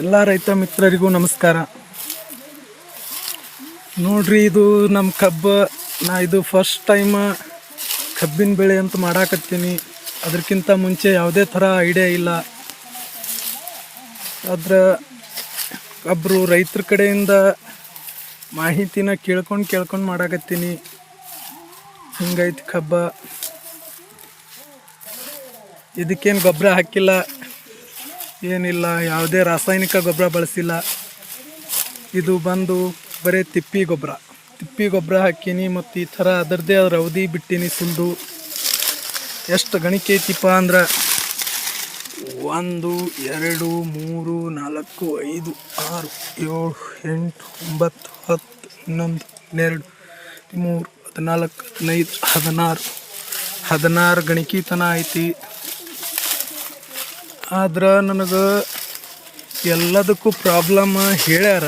ಎಲ್ಲ ರೈತ ಮಿತ್ರರಿಗೂ ನಮಸ್ಕಾರ. ನೋಡ್ರಿ, ಇದು ನಮ್ಮ ಕಬ್ಬು. ನಾ ಇದು ಫಸ್ಟ್ ಟೈಮ್ ಕಬ್ಬಿನ ಬೆಳೆ ಅಂತ ಮಾಡಾಕತ್ತೀನಿ. ಅದಕ್ಕಿಂತ ಮುಂಚೆ ಯಾವುದೇ ಥರ ಐಡಿಯಾ ಇಲ್ಲ. ಅದ್ರ ಒಬ್ಬರು ರೈತರ ಕಡೆಯಿಂದ ಮಾಹಿತಿನ ಕೇಳ್ಕೊಂಡು ಕೇಳ್ಕೊಂಡು ಮಾಡಾಕತ್ತೀನಿ. ಹಿಂಗೈತಿ ಕಬ್ಬ. ಇದಕ್ಕೇನು ಗೊಬ್ಬರ ಹಾಕಿಲ್ಲ. ಏನಿಲ್ಲ, ಯಾವುದೇ ರಾಸಾಯನಿಕ ಗೊಬ್ಬರ ಬಳಸಿಲ್ಲ. ಇದು ಬಂದು ಬರೀ ತಿಪ್ಪಿ ಗೊಬ್ಬರ. ತಿಪ್ಪಿ ಗೊಬ್ಬರ ಹಾಕೀನಿ ಮತ್ತು ಈ ಥರ ಅದರದ್ದೇ ಅದ್ರ ಅವಧಿ ಬಿಟ್ಟೀನಿ ಸುಲ್ದು. ಎಷ್ಟು ಗಣಿಕೆ ಐತಿಪ್ಪ ಅಂದ್ರೆ ಒಂದು, ಎರಡು, ಮೂರು, ನಾಲ್ಕು, ಐದು, ಆರು, ಏಳು, ಎಂಟು, ಒಂಬತ್ತು, ಹತ್ತು ಹನ್ನೊಂದು ಹನ್ನೆರಡು, ಹದಿಮೂರು, ಹದಿನಾಲ್ಕು, ಹದಿನೈದು, ಹದಿನಾರು. ಹದಿನಾರು ಗಣಿಕೆತನ ಐತಿ. ಆದ್ರೆ ನನಗೆ ಎಲ್ಲದಕ್ಕೂ ಪ್ರಾಬ್ಲಮ್ ಹೇಳ್ಯಾರ.